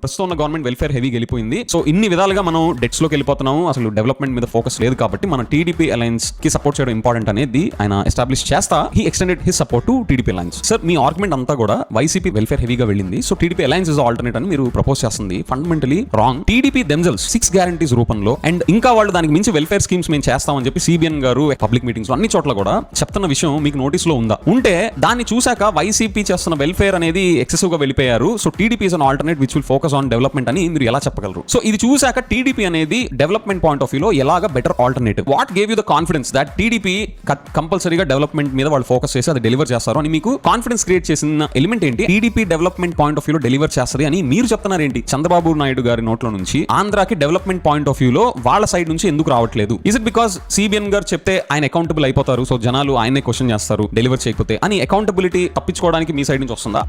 ఇప్పుడు ప్రస్తుతం ఉన్న గవర్నమెంట్ వెల్ఫేర్ హెవీ వెళ్ళిపోయింది సో ఇన్ని విధాలుగా మనం డెట్స్లోకి వెళ్ళిపోతున్నాము. అసలు డెవలప్మెంట్ మీద ఫోకస్ లేదు కాబట్టి మన టీడీపీ అలయన్స్కి సపోర్ట్ చేయడం ఇంపార్టెంట్ అనేది ఆయన ఎస్టాబ్లిష్ చేస్తా. He extended his support to TDP alliance sir me argument అంతా కూడా వైసీపీ వెల్ఫేర్ హెవీగా వెళ్ళింది. So TDP alliance is alternate అని మీరు ప్రపోజ్ చేస్తుంది. Fundamentally wrong TDP themselves six guarantees రూపంలో అండ్ ఇంకా వాళ్ళు దానికి మించి వెల్ఫేర్ స్కీమ్స్ మేము చేస్తామని చెప్పి సిబిఎన్ గారు పబ్లిక్ మీటింగ్స్ అన్ని చోట్ల కూడా చెప్తున్న విషయం మీకు నోటీస్లో ఉందా? ఉంటే దాన్ని చూశాక వైసీపీ చేస్తున్న వెల్ఫేర్ అనేది ఎక్సెసివ్గా వెళ్ళిపోయారు. So TDP is an alternate which will focus on development అని మీరు ఎలా చెప్పగలరు? సో ఇది చూశాక టీడీపీ అనేది డెవలప్మెంట్ పాయింట్ ఆఫ్ వ్యూలో ఎలాగా better alternative what gave you the confidence that TDP కంపల్సరీగా డెవలప్మెంట్ మీద వాళ్ళు ఫోకస్ చేసి అది డెలివర్ చేస్తారు అని మీకు కాన్ఫిడెన్స్ క్రియేట్ చేసిన ఎలిమెంట్ ఏంటి? టీడీపీ డెవలప్మెంట్ పాయింట్ ఆఫ్ వ్యూలో డెలివర్ చేస్తుంది అని మీరు చెప్తున్నారు ఏంటి చంద్రబాబు నాయుడు గారి నోట్లో నుంచి ఆంధ్రాకి డెవలప్మెంట్ పాయింట్ ఆఫ్ వ్యూలో వాళ్ళ సైడ్ నుంచి ఎందుకు రావట్లేదు? ఇస్ ఇట్ బికాస్ సిబిఎన్ గారు చెప్తే ఆయన అకౌంటబుల్ అయిపోతారు? సో జనాలు ఆయనే క్వశ్చన్ చేస్తారు డెలివర్ చేయకపోతే అని అకౌంటబిలిటీ తప్పించుకోవడానికి మీ సైడ్ నుంచి వస్తుందా?